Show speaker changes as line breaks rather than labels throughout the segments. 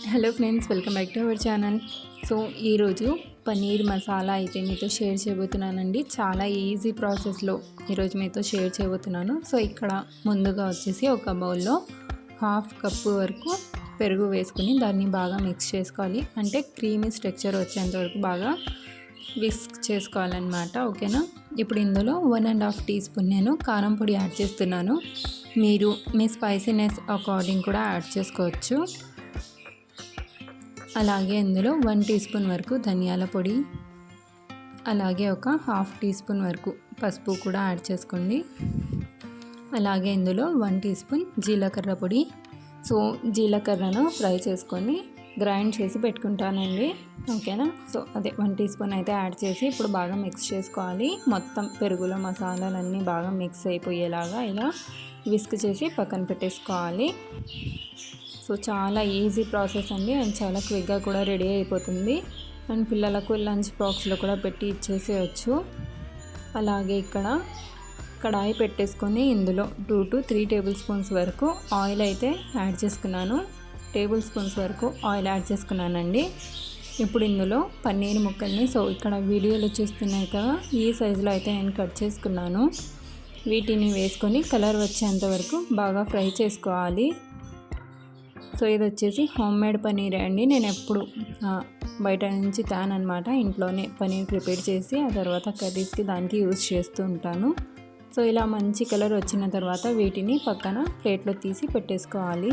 Hello friends welcome back to our channel so ఈరోజు పన్నీర్ మసాలా అయితే మీతో షేర్ చేయబోతున్నానండి. చాలా ఈజీ ప్రాసెస్లో ఈరోజు మీతో షేర్ చేయబోతున్నాను. సో ఇక్కడ ముందుగా వచ్చేసి ఒక బౌల్లో హాఫ్ కప్పు వరకు పెరుగు వేసుకుని దాన్ని బాగా మిక్స్ చేసుకోవాలి. అంటే క్రీమీ స్ట్రక్చర్ వచ్చేంత వరకు బాగా విస్క్ చేసుకోవాలన్నమాట. ఓకేనా ఇప్పుడు ఇందులో one and half teaspoon నేను కారం పొడి యాడ్ చేస్తున్నాను. మీరు మీ స్పైసీనెస్ అకార్డింగ్ కూడా యాడ్ చేసుకోవచ్చు. అలాగే ఇందులో వన్ టీ స్పూన్ వరకు ధనియాల పొడి అలాగే ఒక హాఫ్ టీ స్పూన్ వరకు పసుపు కూడా యాడ్ చేసుకోండి. అలాగే ఇందులో వన్ టీ స్పూన్ జీలకర్ర పొడి. సో జీలకర్రను ఫ్రై చేసుకొని గ్రైండ్ చేసి పెట్టుకుంటానండి. ఓకేనా? సో అదే వన్ టీ స్పూన్ అయితే యాడ్ చేసి ఇప్పుడు బాగా మిక్స్ చేసుకోవాలి. మొత్తం పెరుగులో మసాలాలన్నీ బాగా మిక్స్ అయిపోయేలాగా ఇలా విస్క్ చేసి పక్కన పెట్టేసుకోవాలి. సో చాలా ఈజీ ప్రాసెస్ అండి అండ్ చాలా క్విక్గా కూడా రెడీ అయిపోతుంది. అండ్ పిల్లలకు లంచ్ బాక్స్లో కూడా పెట్టి ఇచ్చేసేయచ్చు. అలాగే ఇక్కడ కడాయి పెట్టేసుకొని ఇందులో two to three tablespoons వరకు ఆయిల్ అయితే యాడ్ చేసుకున్నాను. టేబుల్ స్పూన్స్ వరకు ఆయిల్ యాడ్ చేసుకున్నానండి. ఇప్పుడు ఇందులో పన్నీర్ ముక్కల్ని సో ఇక్కడ వీడియోలో చూస్తున్నాయి కదా ఈ సైజులో అయితే నేను కట్ చేసుకున్నాను. వీటిని వేసుకొని కలర్ వచ్చేంత వరకు బాగా ఫ్రై చేసుకోవాలి. సో ఇది వచ్చేసి హోమ్ మేడ్ పనీర్ అండి. నేను ఎప్పుడు బయట నుంచి అనమాట ఇంట్లోనే పనీర్ ప్రిపేర్ చేసి ఆ తర్వాత కర్రీస్కి దానికి యూజ్ చేస్తూ ఉంటాను. సో ఇలా మంచి కలర్ వచ్చిన తర్వాత వీటిని పక్కన ప్లేట్లో తీసి పెట్టేసుకోవాలి.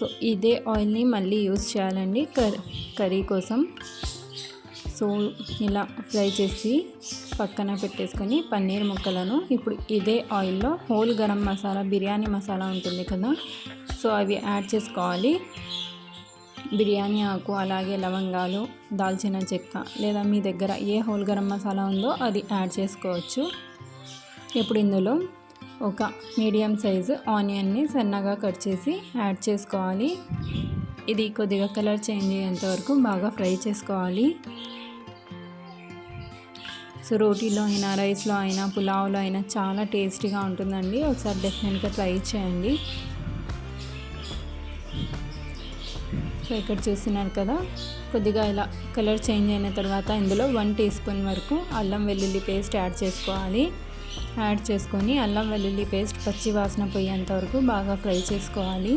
సో ఇదే ఆయిల్ని మళ్ళీ యూస్ చేయాలండి. కర్రీ కోసం. సో ఇలా ఫ్రై చేసి పక్కన పెట్టేసుకొని పన్నీర్ ముక్కలను ఇప్పుడు ఇదే ఆయిల్లో హోల్ గరం మసాలా బిర్యానీ మసాలా ఉంటుంది కదా. సో అవి యాడ్ చేసుకోవాలి. బిర్యానీ ఆకు అలాగే లవంగాలు దాల్చిన చెక్క లేదా మీ దగ్గర ఏ హోల్ గరం మసాలా ఉందో అది యాడ్ చేసుకోవచ్చు. ఇప్పుడు ఇందులో ఒక మీడియం సైజు ఆనియన్ని సన్నగా కట్ చేసి యాడ్ చేసుకోవాలి. ఇది కొద్దిగా కలర్ చేంజ్ అయ్యేంత వరకు బాగా ఫ్రై చేసుకోవాలి. సో రోటీలో అయినా రైస్లో అయినా పులావ్లో అయినా చాలా టేస్టీగా ఉంటుందండి. ఒకసారి డెఫినెట్గా ట్రై చేయండి. సో ఇక్కడ చూస్తున్నారు కదా కొద్దిగా ఇలా కలర్ చేంజ్ అయిన తర్వాత ఇందులో వన్ టీ స్పూన్ వరకు అల్లం వెల్లుల్లి పేస్ట్ యాడ్ చేసుకోవాలి. యాడ్ చేసుకొని అల్లం వెల్లుల్లి పేస్ట్ పచ్చి వాసన పోయేంత వరకు బాగా ఫ్రై చేసుకోవాలి.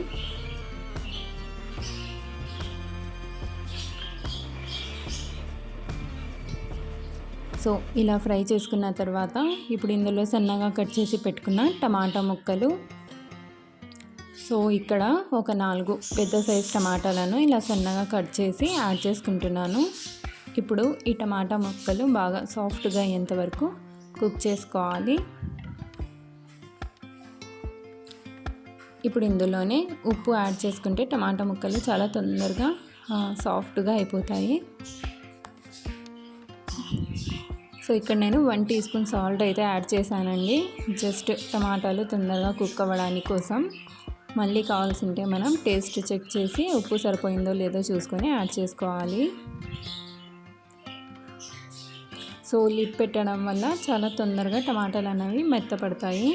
సో ఇలా ఫ్రై చేసుకున్న తర్వాత ఇప్పుడు ఇందులో సన్నగా కట్ చేసి పెట్టుకున్న టమాటా ముక్కలు. సో ఇక్కడ ఒక నాలుగు పెద్ద సైజ్ టమాటాలను ఇలా సన్నగా కట్ చేసి యాడ్ చేసుకుంటున్నాను. ఇప్పుడు ఈ టమాటా ముక్కలు బాగా సాఫ్ట్గా అయ్యేంత వరకు కుక్ చేసుకోవాలి. ఇప్పుడు ఇందులోనే ఉప్పు యాడ్ చేసుకుంటే టమాటా ముక్కలు చాలా తొందరగా సాఫ్ట్గా అయిపోతాయి. సో ఇక్కడ నేను వన్ టీ స్పూన్ సాల్ట్ అయితే యాడ్ చేశానండి. జస్ట్ టమాటాలు తొందరగా కుక్ అవ్వడానికి కోసం. మళ్ళీ కావాల్సింటే మనం టేస్ట్ చెక్ చేసి ఉప్పు సరిపోయిందో లేదో చూసుకొని యాడ్ చేసుకోవాలి. సో లిప్ పెట్టడం వల్ల చాలా తొందరగా టమాటాలు అనేవి మెత్తపడతాయి.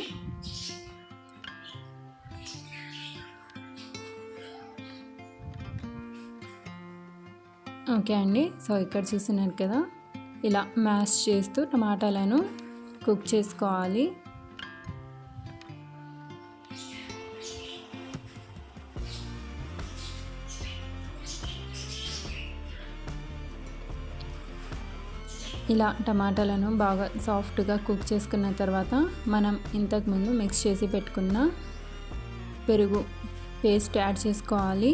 ఓకే అండి. సో ఇక్కడ చూస్తున్నారు కదా. ఇలా మ్యాష్ చేస్తూ టమాటాలను కుక్ చేసుకోవాలి. ఇలా టమాటాలను బాగా సాఫ్ట్గా కుక్ చేసుకున్న తర్వాత మనం ఇంతకుముందు మిక్స్ చేసి పెట్టుకున్న పెరుగు పేస్ట్ యాడ్ చేసుకోవాలి.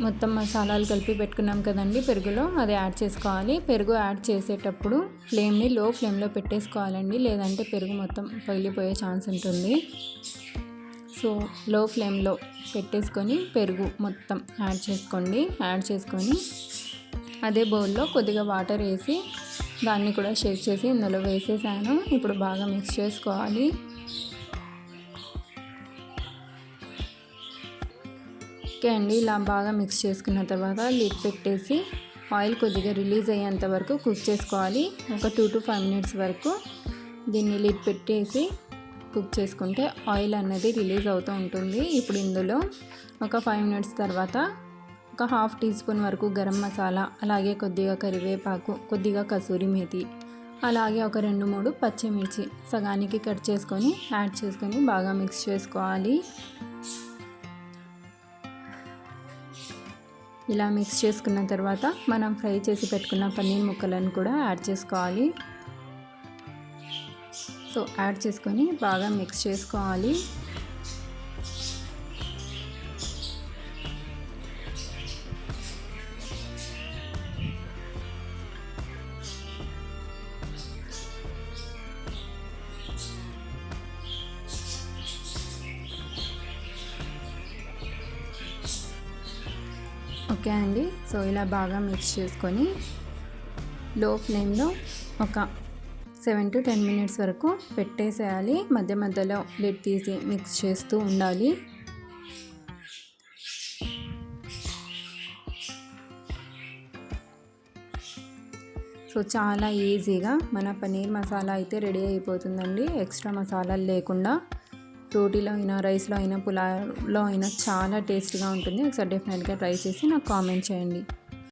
మొత్తం మసాలాలు కలిపి పెట్టుకున్నాం కదండి పెరుగులో అది యాడ్ చేసుకోవాలి. పెరుగు యాడ్ చేసేటప్పుడు ఫ్లేమ్ని లో ఫ్లేమ్లో పెట్టేసుకోవాలండి. లేదంటే పెరుగు మొత్తం పగిలిపోయే ఛాన్స్ ఉంటుంది. సో లో ఫ్లేమ్లో పెట్టేసుకొని పెరుగు మొత్తం యాడ్ చేసుకోండి. యాడ్ చేసుకొని అదే బౌల్లో కొద్దిగా వాటర్ వేసి దాన్ని కూడా షేక్ చేసి ఇందులో వేసేసాను. ఇప్పుడు బాగా మిక్స్ చేసుకోవాలి. ఓకే అండి. ఇలా బాగా మిక్స్ చేసుకున్న తర్వాత లిడ్ పెట్టేసి ఆయిల్ కొద్దిగా రిలీజ్ అయ్యేంత వరకు కుక్ చేసుకోవాలి. ఒక టూ టు ఫైవ్ మినిట్స్ వరకు దీన్ని లిడ్ పెట్టేసి కుక్ చేసుకుంటే ఆయిల్ అనేది రిలీజ్ అవుతూ ఉంటుంది. ఇప్పుడు ఇందులో ఒక ఫైవ్ మినిట్స్ తర్వాత ఒక హాఫ్ టీ స్పూన్ వరకు గరం మసాలా అలాగే కొద్దిగా కరివేపాకు కొద్దిగా కసూరి మేతి అలాగే ఒక రెండు మూడు పచ్చిమిర్చి సగానికి కట్ చేసుకొని యాడ్ చేసుకొని బాగా మిక్స్ చేసుకోవాలి. ఇలా మిక్స్ చేసుకున్న తర్వాత మనం ఫ్రై చేసి పెట్టుకున్న పన్నీర్ ముక్కలను కూడా యాడ్ చేసుకోవాలి. సో యాడ్ చేసుకొని బాగా మిక్స్ చేసుకోవాలి. ఓకే అండి. సో ఇలా బాగా మిక్స్ చేసుకొని లో ఫ్లేమ్లో ఒక సెవెన్ టు టెన్ మినిట్స్ వరకు పెట్టేసేయాలి. మధ్య మధ్యలో లిడ్ తీసి మిక్స్ చేస్తూ ఉండాలి. సో చాలా ఈజీగా మన పన్నీర్ మసాలా అయితే రెడీ అయిపోతుందండి. ఎక్స్ట్రా మసాలాలు లేకుండా రోటీలో అయినా రైస్లో అయినా పులావ్లో అయినా చాలా టేస్ట్గా ఉంటుంది. ఒకసారి డెఫినెట్గా ట్రై చేసి నాకు కామెంట్ చేయండి.